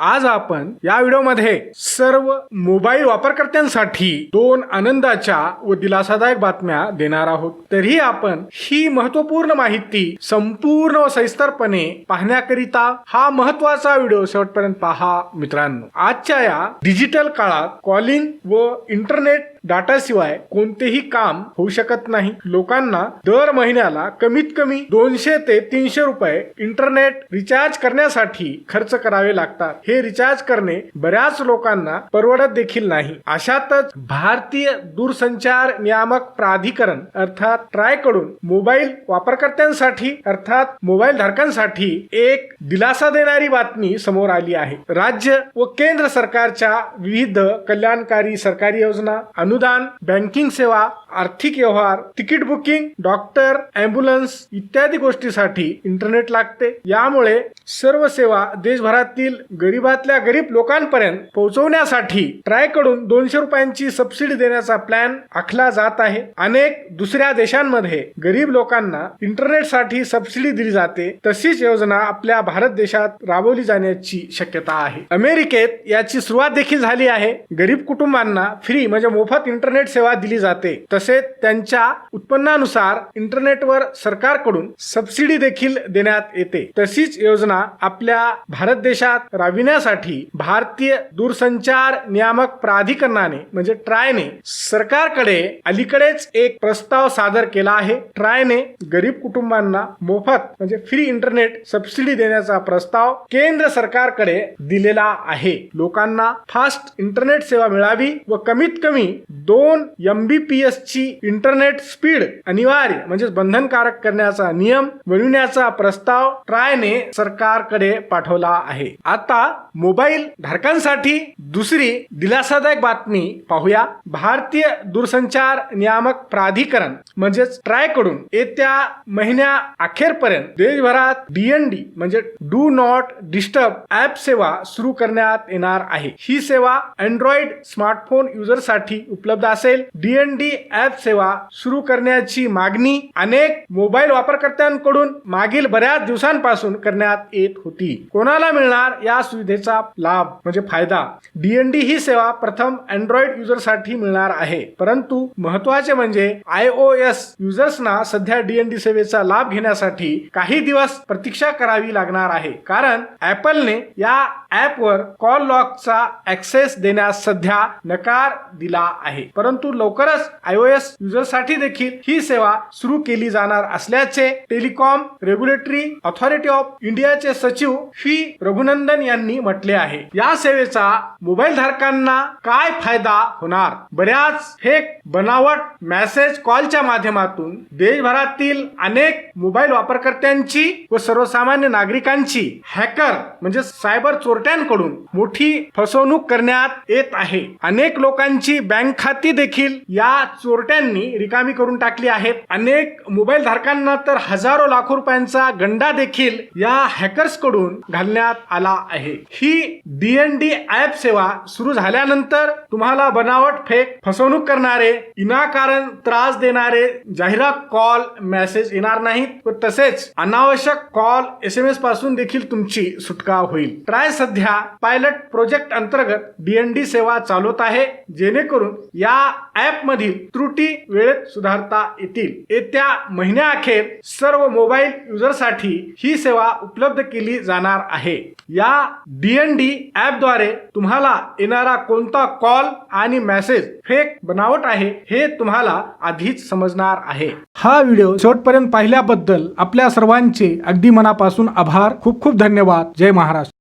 आज आपण या व्हिडिओमध्ये सर्व मोबाईल वापरकर्त्यांसाठी दोन आनंदाच्या व दिलासादायक बातम्या देणार आहोत. तरीही आपण ही महत्त्वपूर्ण माहिती संपूर्ण व सविस्तरपणे पाहण्याकरिता हा महत्त्वाचा व्हिडिओ शेवटपर्यंत पहा मित्रांनो. आजच्या या डिजिटल काळात कॉलिंग व इंटरनेट डाटाशिवाय कोणतेही काम होऊ शकत नाही. लोकांना दर महिन्याला कमीत कमी दोनशे ते तीनशे रुपये इंटरनेट रिचार्ज करण्यासाठी खर्च करावे लागतात. हे रिचार्ज करणे बऱ्याच लोकांना परवडत देखील नाही. अशातच भारतीय दूरसंचार नियामक प्राधिकरण अर्थात ट्रायकडून मोबाईल वापरकर्त्यांसाठी अर्थात मोबाईल धारकांसाठी एक दिलासा देणारी बातमी समोर आली आहे. राज्य व केंद्र सरकारच्या विविध कल्याणकारी सरकारी योजना अनुदान बँकिंग सेवा आर्थिक व्यवहार तिकीट बुकिंग डॉक्टर अँब्युलन्स इत्यादी गोष्टीसाठी इंटरनेट लागते. यामुळे सर्व सेवा देशभरातील गरीबातल्या गरीब लोकांपर्यंत पोहोचवण्यासाठी ट्रायकडून दोनशे रुपयांची सबसिडी देण्याचा प्लॅन आखला जात आहे. अनेक दुसऱ्या देशांमध्ये गरीब लोकांना इंटरनेटसाठी सबसिडी दिली जाते. तशीच योजना आपल्या भारत देशात राबवली जाण्याची शक्यता आहे. अमेरिकेत याची सुरुवात देखील झाली आहे. गरीब कुटुंबांना फ्री म्हणजे मोफत इंटरनेट सेवा दिली जाते. तसेच त्यांच्या उत्पन्नानुसार इंटरनेटवर सरकारकडून सबसिडी देखील देण्यात येते. तशीच योजना आपल्या भारत देशात राबविण्यासाठी भारतीय दूरसंचार नियामक प्राधिकरणाने म्हणजे ट्रायने सरकारकडे अलीकडेच एक प्रस्ताव सादर केला आहे. ट्रायने गरीब कुटुंबांना मोफत म्हणजे फ्री इंटरनेट सबसिडी देण्याचा प्रस्ताव केंद्र सरकारकडे दिलेला आहे. लोकांना फास्ट इंटरनेट सेवा मिळावी व कमीत कमी दोन एम बी पी एस ची इंटरनेट स्पीड अनिवार्य म्हणजे बंधनकारक करण्याचा नियम बनविण्याचा प्रस्ताव ट्रायने सरकारकडे पाठवला आहे. आता मोबाईल धारकांसाठी दुसरी दिलासादायक बातमी पाहूया. भारतीय दूरसंचार नियामक प्राधिकरण म्हणजेच ट्रायकडून येत्या महिन्या अखेरपर्यंत देशभरात डीएनडी म्हणजे डू नॉट डिस्टर्ब ऍप सेवा सुरू करण्यात येणार आहे. ही सेवा अँड्रॉइड स्मार्टफोन युजरसाठी उपलब्ध असेल. डीएनडी ऍप सेवा सुरू करण्याची मागणी अनेक मोबाईल वापरकर्त्यांकडून मागील बऱ्याच दिवसांपासून करण्यात येत होती. कोणाला मिळणार या सुविधेचा लाभ म्हणजे फायदा? डीएनडी ही सेवा प्रथम अँड्रॉइड युजरसाठी मिळणार आहे. परंतु महत्त्वाचे म्हणजे आय ओ एस युजर्सना सध्या डीएनडी सेवेचा लाभ घेण्यासाठी काही दिवस प्रतीक्षा करावी लागणार आहे. कारण ऍपलने या ऍपवर कॉल लॉकचा ऍक्सेस देण्यास सध्या नकार दिला आहे. परंतु लवकरच आयओएस युजरसाठी देखील ही सेवा सुरू केली जाणार असल्याचे टेलिकॉम रेग्युलेटरी ऑथॉरिटी ऑफ इंडियाचे सचिव फी रघुनंदन यांनी म्हटले आहे. या सेवेचा मोबाईल धारकांना काय फायदा होणार? बऱ्याच फेक बनावट मेसेज कॉलच्या माध्यमातून देशभरातील अनेक मोबाईल वापरकर्त्यांची व सर्वसामान्य नागरिकांची हॅकर म्हणजे सायबर चोरट्यांकडून मोठी फसवणूक करण्यात येत आहे. अनेक लोकांची बँक खाती देखील या चोरट्यांनी रिकामी करून टाकली आहेत. अनेक मोबाईल धारकांना तर हजारो लाखो रुपयांचा गंडा देखील या हॅकर्सकडून घालण्यात आला आहे. ही डीएनडी ऍप सेवा सुरू झाल्यानंतर तुम्हाला बनावट फेक फसवणूक करणारे इनाकारण त्रास देणारे जाहिरात कॉल मेसेज येणार नाहीत व तसेच अनावश्यक कॉल एस एम एसपासून देखील तुमची सुटका होईल. ट्राय सध्या पायलट प्रोजेक्ट अंतर्गत डीएनडी सेवा चालवत आहे जेणेकरून या ऍप मधील त्रुटी वेळेत सुधारता येतील. येत्या महिन्याअखेर सर्व मोबाईल युजरसाठी ही सेवा उपलब्ध केली जाणार आहे. या डीएनडी ऍपद्वारे तुम्हाला येणारा कोणता कॉल आणि मेसेज फेक बनावट आहे हे तुम्हाला आधीच समजणार आहे. हा व्हिडिओ शेवटपर्यंत पाहिल्याबद्दल आपल्या सर्वांचे अगदी मनापासून आभार. खूप खूप धन्यवाद. जय महाराष्ट्र.